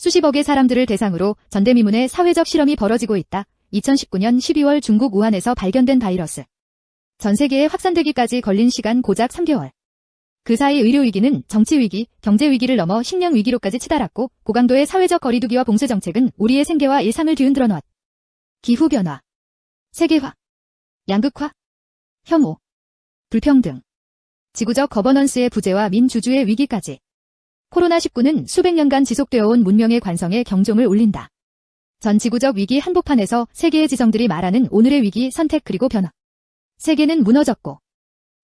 수십억의 사람들을 대상으로 전대미문의 사회적 실험이 벌어지고 있다. 2019년 12월 중국 우한에서 발견된 바이러스. 전 세계에 확산되기까지 걸린 시간 고작 3개월. 그 사이 의료위기는 정치위기, 경제위기를 넘어 식량위기로까지 치달았고 고강도의 사회적 거리두기와 봉쇄 정책은 우리의 생계와 일상을 뒤흔들어 놓았다. 기후변화, 세계화, 양극화, 혐오, 불평등, 지구적 거버넌스의 부재와 민주주의 위기까지. 코로나19는 수백 년간 지속되어 온 문명의 관성에 경종을 울린다. 전 지구적 위기 한복판에서 세계의 지성들이 말하는 오늘의 위기 선택 그리고 변화. 세계는 무너졌고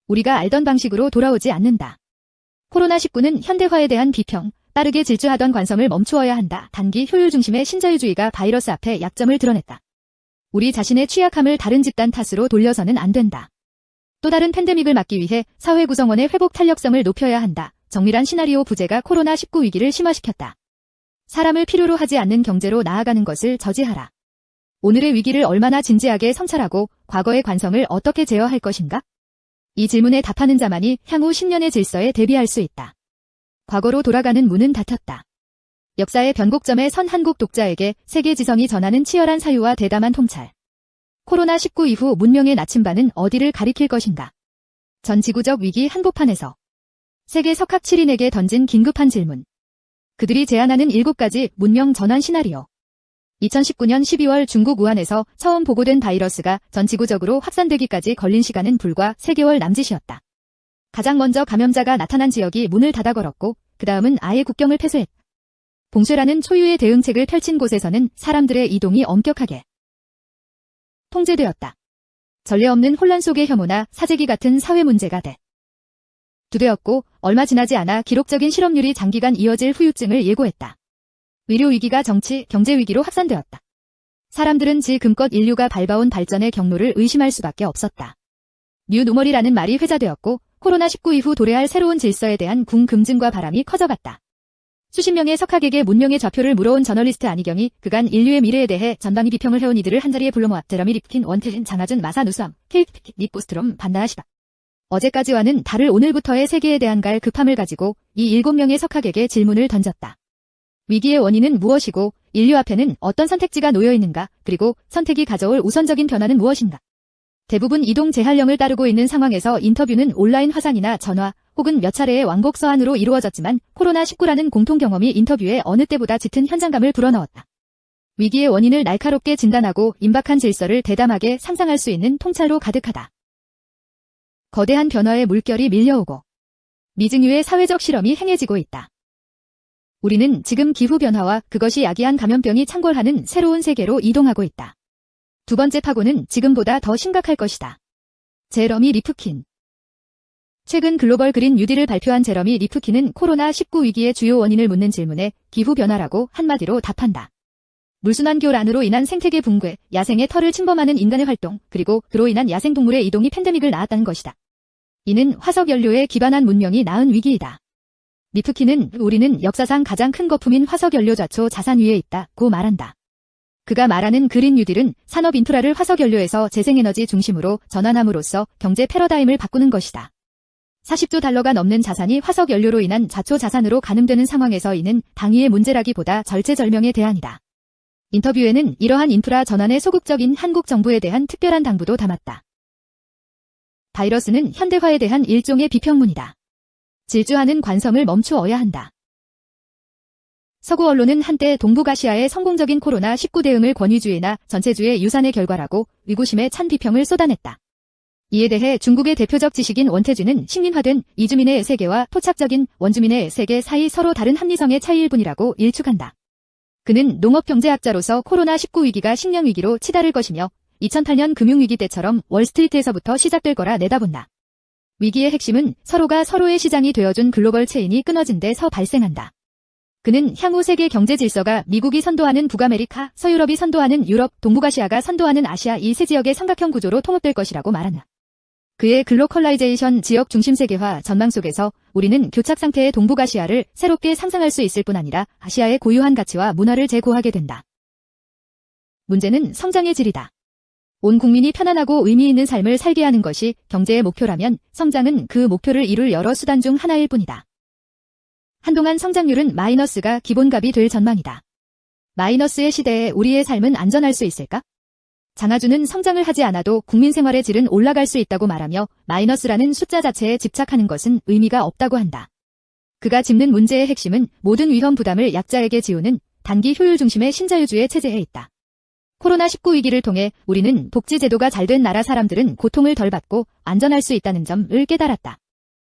우리가 알던 방식으로 돌아오지 않는다. 코로나19는 현대화에 대한 비평, 빠르게 질주하던 관성을 멈추어야 한다. 단기 효율 중심의 신자유주의가 바이러스 앞에 약점을 드러냈다. 우리 자신의 취약함을 다른 집단 탓으로 돌려서는 안 된다. 또 다른 팬데믹을 막기 위해 사회 구성원의 회복 탄력성을 높여야 한다. 정밀한 시나리오 부재가 코로나19 위기를 심화시켰다. 사람을 필요로 하지 않는 경제로 나아가는 것을 저지하라. 오늘의 위기를 얼마나 진지하게 성찰하고 과거의 관성을 어떻게 제어할 것인가? 이 질문에 답하는 자만이 향후 10년의 질서에 대비할 수 있다. 과거로 돌아가는 문은 닫혔다. 역사의 변곡점에 선 한국 독자에게 세계 지성이 전하는 치열한 사유와 대담한 통찰. 코로나19 이후 문명의 나침반은 어디를 가리킬 것인가? 전 지구적 위기 한복판에서 세계 석학 7인에게 던진 긴급한 질문. 그들이 제안하는 7가지 문명 전환 시나리오. 2019년 12월 중국 우한에서 처음 보고된 바이러스가 전 지구적으로 확산되기까지 걸린 시간은 불과 3개월 남짓이었다. 가장 먼저 감염자가 나타난 지역이 문을 닫아 걸었고 그 다음은 아예 국경을 폐쇄했다. 봉쇄라는 초유의 대응책을 펼친 곳에서는 사람들의 이동이 엄격하게 통제되었다. 전례 없는 혼란 속의 혐오나 사재기 같은 사회 문제가 돼. 두되었고 얼마 지나지 않아 기록적인 실업률이 장기간 이어질 후유증을 예고했다. 의료 위기가 정치, 경제 위기로 확산되었다. 사람들은 지금껏 인류가 밟아온 발전의 경로를 의심할 수밖에 없었다. 뉴노멀이라는 말이 회자되었고 코로나19 이후 도래할 새로운 질서에 대한 궁금증과 바람이 커져갔다. 수십 명의 석학에게 문명의 좌표를 물어온 저널리스트 안희경이 그간 인류의 미래에 대해 전방위 비평을 해온 이들을 한자리에 불러 모아 제러미 리프킨, 원태진, 장하준, 마사 누수암, 케이트 피킷, 닉보스트롬, 반나하시바. 어제까지와는 다를 오늘부터의 세계에 대한 갈 급함을 가지고 이 일곱 명의 석학에게 질문을 던졌다. 위기의 원인은 무엇이고 인류 앞에는 어떤 선택지가 놓여 있는가 그리고 선택이 가져올 우선적인 변화는 무엇인가. 대부분 이동 제한령을 따르고 있는 상황에서 인터뷰는 온라인 화상이나 전화 혹은 몇 차례의 왕복 서한으로 이루어졌지만 코로나19라는 공통 경험이 인터뷰에 어느 때보다 짙은 현장감을 불어넣었다. 위기의 원인을 날카롭게 진단하고 임박한 질서를 대담하게 상상할 수 있는 통찰로 가득하다. 거대한 변화의 물결이 밀려오고 미증유의 사회적 실험이 행해지고 있다. 우리는 지금 기후변화와 그것이 야기한 감염병이 창궐하는 새로운 세계로 이동하고 있다. 두 번째 파고는 지금보다 더 심각할 것이다. 제러미 리프킨 최근 글로벌 그린 뉴딜을 발표한 제러미 리프킨은 코로나19 위기의 주요 원인을 묻는 질문에 기후변화라고 한마디로 답한다. 물순환기올 안으로 인한 생태계 붕괴, 야생의 털을 침범하는 인간의 활동, 그리고 그로 인한 야생동물의 이동이 팬데믹을 낳았다는 것이다. 이는 화석 연료에 기반한 문명이 낳은 위기이다. 리프키는 우리는 역사상 가장 큰 거품인 화석연료 좌초 자산 위에 있다고 말한다. 그가 말하는 그린 뉴딜은 산업 인프라를 화석연료에서 재생에너지 중심으로 전환함으로써 경제 패러다임을 바꾸는 것이다. 40조 달러가 넘는 자산이 화석연료로 인한 좌초 자산으로 가늠되는 상황에서 이는 당위의 문제라기보다 절체절명의 대안이다. 인터뷰에는 이러한 인프라 전환에 소극적인 한국 정부에 대한 특별한 당부도 담았다. 바이러스는 현대화에 대한 일종의 비평문이다. 질주하는 관성을 멈추어야 한다. 서구 언론은 한때 동북아시아의 성공적인 코로나19 대응을 권위주의나 전체주의 유산의 결과라고 위구심에 찬 비평을 쏟아냈다. 이에 대해 중국의 대표적 지식인 원태준은 식민화된 이주민의 세계와 토착적인 원주민의 세계 사이 서로 다른 합리성의 차이일 뿐이라고 일축한다. 그는 농업경제학자로서 코로나19 위기가 식량위기로 치달을 것이며 2008년 금융위기 때처럼 월스트리트에서부터 시작될 거라 내다본다. 위기의 핵심은 서로가 서로의 시장이 되어준 글로벌 체인이 끊어진 데서 발생한다. 그는 향후 세계 경제 질서가 미국이 선도하는 북아메리카, 서유럽이 선도하는 유럽, 동북아시아가 선도하는 아시아 이 세 지역의 삼각형 구조로 통합될 것이라고 말한다. 그의 글로컬라이제이션 지역 중심 세계화 전망 속에서 우리는 교착 상태의 동북아시아를 새롭게 상상할 수 있을 뿐 아니라 아시아의 고유한 가치와 문화를 재고하게 된다. 문제는 성장의 질이다. 온 국민이 편안하고 의미 있는 삶을 살게 하는 것이 경제의 목표라면 성장은 그 목표를 이룰 여러 수단 중 하나일 뿐이다. 한동안 성장률은 마이너스가 기본값이 될 전망이다. 마이너스의 시대에 우리의 삶은 안전할 수 있을까? 장하준은 성장을 하지 않아도 국민 생활의 질은 올라갈 수 있다고 말하며 마이너스라는 숫자 자체에 집착하는 것은 의미가 없다고 한다. 그가 짚는 문제의 핵심은 모든 위험 부담을 약자에게 지우는 단기 효율 중심의 신자유주의 체제에 있다. 코로나19 위기를 통해 우리는 복지 제도가 잘 된 나라 사람들은 고통을 덜 받고 안전할 수 있다는 점을 깨달았다.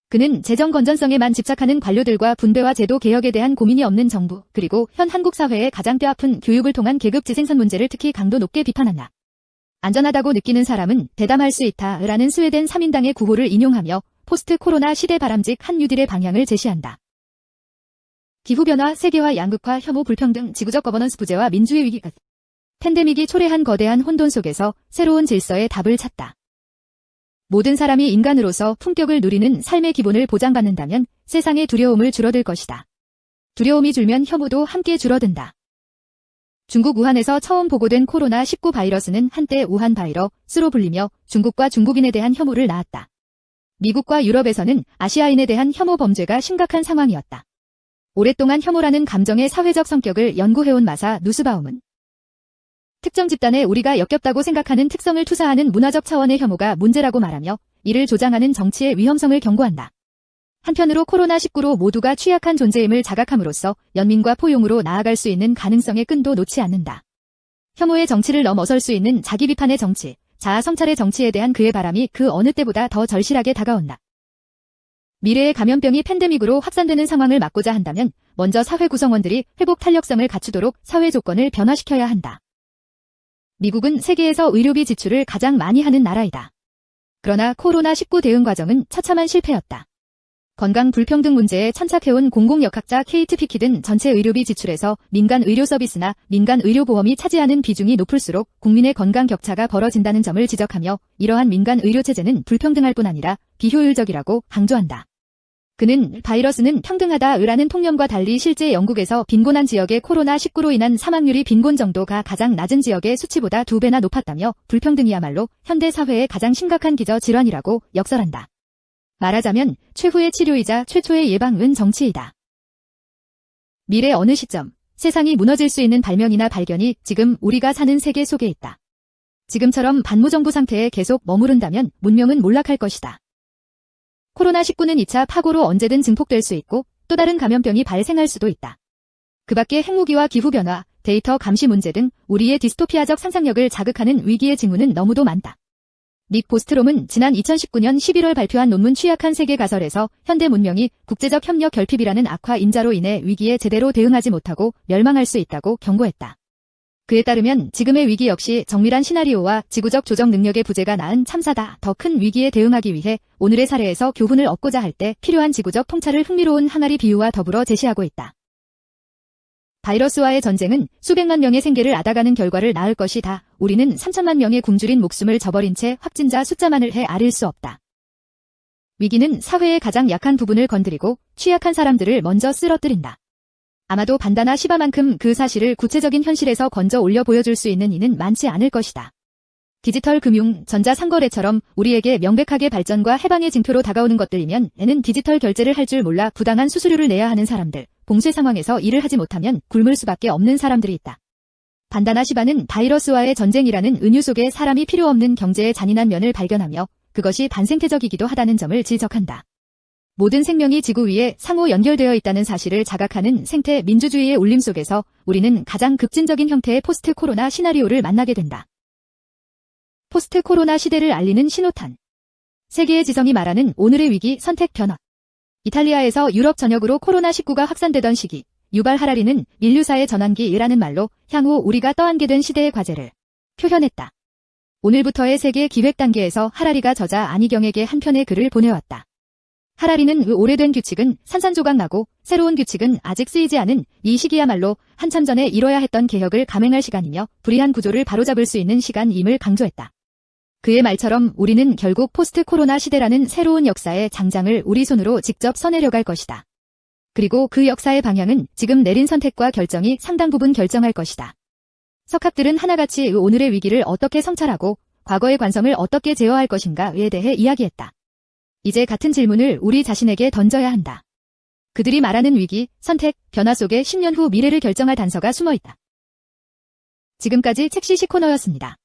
그는 재정 건전성에만 집착하는 관료들과 분배와 제도 개혁에 대한 고민이 없는 정부, 그리고 현 한국 사회의 가장 뼈아픈 교육을 통한 계급 지생선 문제를 특히 강도 높게 비판한다. 안전하다고 느끼는 사람은 대담할 수 있다 라는 스웨덴 3인당의 구호를 인용하며 포스트 코로나 시대 바람직 한 뉴딜의 방향을 제시한다. 기후변화, 세계화, 양극화, 혐오, 불평등, 지구적 거버넌스 부재와 민주의 위기 팬데믹이 초래한 거대한 혼돈 속에서 새로운 질서의 답을 찾다. 모든 사람이 인간으로서 품격을 누리는 삶의 기본을 보장받는다면 세상의 두려움을 줄어들 것이다. 두려움이 줄면 혐오도 함께 줄어든다. 중국 우한에서 처음 보고된 코로나19 바이러스는 한때 우한 바이러스로 불리며 중국과 중국인에 대한 혐오를 낳았다. 미국과 유럽에서는 아시아인에 대한 혐오 범죄가 심각한 상황이었다. 오랫동안 혐오라는 감정의 사회적 성격을 연구해온 마사 누스바움은 특정 집단에 우리가 역겹다고 생각하는 특성을 투사하는 문화적 차원의 혐오가 문제라고 말하며 이를 조장하는 정치의 위험성을 경고한다. 한편으로 코로나19로 모두가 취약한 존재임을 자각함으로써 연민과 포용으로 나아갈 수 있는 가능성의 끈도 놓지 않는다. 혐오의 정치를 넘어설 수 있는 자기 비판의 정치, 자아 성찰의 정치에 대한 그의 바람이 그 어느 때보다 더 절실하게 다가온다. 미래의 감염병이 팬데믹으로 확산되는 상황을 막고자 한다면 먼저 사회 구성원들이 회복 탄력성을 갖추도록 사회 조건을 변화시켜야 한다. 미국은 세계에서 의료비 지출을 가장 많이 하는 나라이다. 그러나 코로나19 대응 과정은 처참한 실패였다. 건강 불평등 문제에 천착해온 공공역학자 케이트 피키든 전체 의료비 지출에서 민간 의료 서비스나 민간 의료보험이 차지하는 비중이 높을수록 국민의 건강 격차가 벌어진다는 점을 지적하며 이러한 민간 의료체제는 불평등할 뿐 아니라 비효율적이라고 강조한다. 그는 바이러스는 평등하다라는 통념과 달리 실제 영국에서 빈곤한 지역의 코로나19로 인한 사망률이 빈곤 정도가 가장 낮은 지역의 수치보다 두 배나 높았다며 불평등이야말로 현대 사회의 가장 심각한 기저 질환이라고 역설한다. 말하자면 최후의 치료이자 최초의 예방은 정치이다. 미래 어느 시점 세상이 무너질 수 있는 발명이나 발견이 지금 우리가 사는 세계 속에 있다. 지금처럼 반무정부 상태에 계속 머무른다면 문명은 몰락할 것이다. 코로나19는 2차 파고로 언제든 증폭될 수 있고 또 다른 감염병이 발생할 수도 있다. 그 밖에 핵무기와 기후변화, 데이터 감시 문제 등 우리의 디스토피아적 상상력을 자극하는 위기의 징후는 너무도 많다. 닉 보스트롬은 지난 2019년 11월 발표한 논문 취약한 세계 가설에서 현대 문명이 국제적 협력 결핍이라는 악화 인자로 인해 위기에 제대로 대응하지 못하고 멸망할 수 있다고 경고했다. 그에 따르면 지금의 위기 역시 정밀한 시나리오와 지구적 조정 능력의 부재가 낳은 참사다. 더 큰 위기에 대응하기 위해 오늘의 사례에서 교훈을 얻고자 할 때 필요한 지구적 통찰을 흥미로운 항아리 비유와 더불어 제시하고 있다. 바이러스와의 전쟁은 수백만 명의 생계를 앗아가는 결과를 낳을 것이다. 우리는 3천만 명의 굶주린 목숨을 저버린 채 확진자 숫자만을 해 아릴 수 없다. 위기는 사회의 가장 약한 부분을 건드리고 취약한 사람들을 먼저 쓰러뜨린다. 아마도 반다나 시바만큼 그 사실을 구체적인 현실에서 건져 올려 보여줄 수 있는 이는 많지 않을 것이다. 디지털 금융, 전자상거래처럼 우리에게 명백하게 발전과 해방의 징표로 다가오는 것들이면 애는 디지털 결제를 할 줄 몰라 부당한 수수료를 내야 하는 사람들, 봉쇄 상황에서 일을 하지 못하면 굶을 수밖에 없는 사람들이 있다. 반다나 시바는 바이러스와의 전쟁이라는 은유 속에 사람이 필요 없는 경제의 잔인한 면을 발견하며 그것이 반생태적이기도 하다는 점을 지적한다. 모든 생명이 지구 위에 상호 연결되어 있다는 사실을 자각하는 생태 민주주의의 울림 속에서 우리는 가장 급진적인 형태의 포스트 코로나 시나리오를 만나게 된다. 포스트 코로나 시대를 알리는 신호탄. 세계의 지성이 말하는 오늘의 위기 선택 변화. 이탈리아에서 유럽 전역으로 코로나19가 확산되던 시기, 유발 하라리는 인류사의 전환기라는 말로 향후 우리가 떠안게 된 시대의 과제를 표현했다. 오늘부터의 세계 기획 단계에서 하라리가 저자 안희경에게 한 편의 글을 보내왔다. 하라리는 그 오래된 규칙은 산산조각 나고 새로운 규칙은 아직 쓰이지 않은 이 시기야말로 한참 전에 이뤄야 했던 개혁을 감행할 시간이며 불이한 구조를 바로잡을 수 있는 시간임을 강조했다. 그의 말처럼 우리는 결국 포스트 코로나 시대라는 새로운 역사의 장장을 우리 손으로 직접 써내려갈 것이다. 그리고 그 역사의 방향은 지금 내린 선택과 결정이 상당 부분 결정할 것이다. 석학들은 하나같이 오늘의 위기를 어떻게 성찰하고 과거의 관성을 어떻게 제어할 것인가에 대해 이야기했다. 이제 같은 질문을 우리 자신에게 던져야 한다. 그들이 말하는 위기, 선택, 변화 속에 10년 후 미래를 결정할 단서가 숨어 있다. 지금까지 책시시 코너였습니다.